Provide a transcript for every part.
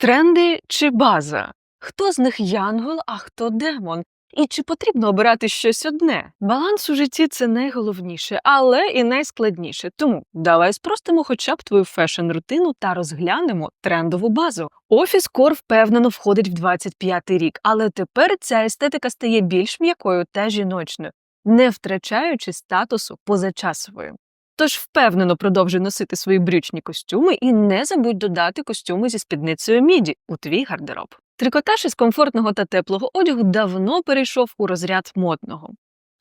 Тренди чи база? Хто з них янгол, а хто демон? І чи потрібно обирати щось одне? Баланс у житті це найголовніше, але і найскладніше. Тому давай спростимо хоча б твою фешн-рутину та розглянемо трендову базу. Офіс кор впевнено входить в 25-й рік, але тепер ця естетика стає більш м'якою та жіночною, не втрачаючи статусу позачасової. Тож впевнено продовжуй носити свої брючні костюми і не забудь додати костюми зі спідницею міді у твій гардероб. Трикотаж із комфортного та теплого одягу давно перейшов у розряд модного.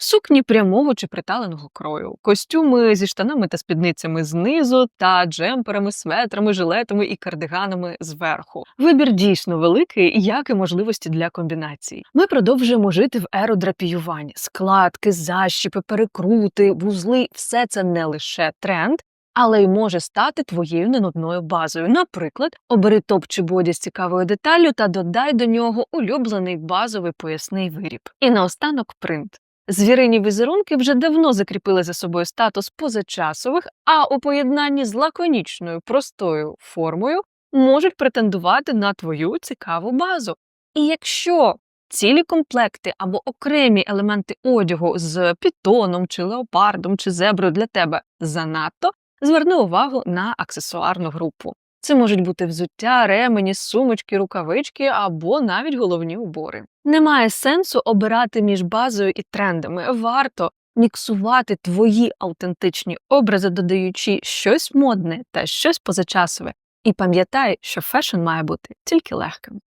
Сукні прямого чи приталеного крою, костюми зі штанами та спідницями знизу та джемперами, светрами, жилетами і кардиганами зверху. Вибір дійсно великий, як і можливості для комбінацій. Ми продовжуємо жити в еру драпіювань. Складки, защіпи, перекрути, вузли все це не лише тренд. Але й може стати твоєю ненудною базою. Наприклад, обери топ чи боді з цікавою деталлю та додай до нього улюблений базовий поясний виріб. І наостанок принт. Звірині візерунки вже давно закріпили за собою статус позачасових, а у поєднанні з лаконічною простою формою можуть претендувати на твою цікаву базу. І якщо цілі комплекти або окремі елементи одягу з пітоном чи леопардом чи зеброю для тебе занадто, зверни увагу на аксесуарну групу. Це можуть бути взуття, ремені, сумочки, рукавички або навіть головні убори. Немає сенсу обирати між базою і трендами. Варто міксувати твої автентичні образи, додаючи щось модне та щось позачасове. І пам'ятай, що фешн має бути тільки легким.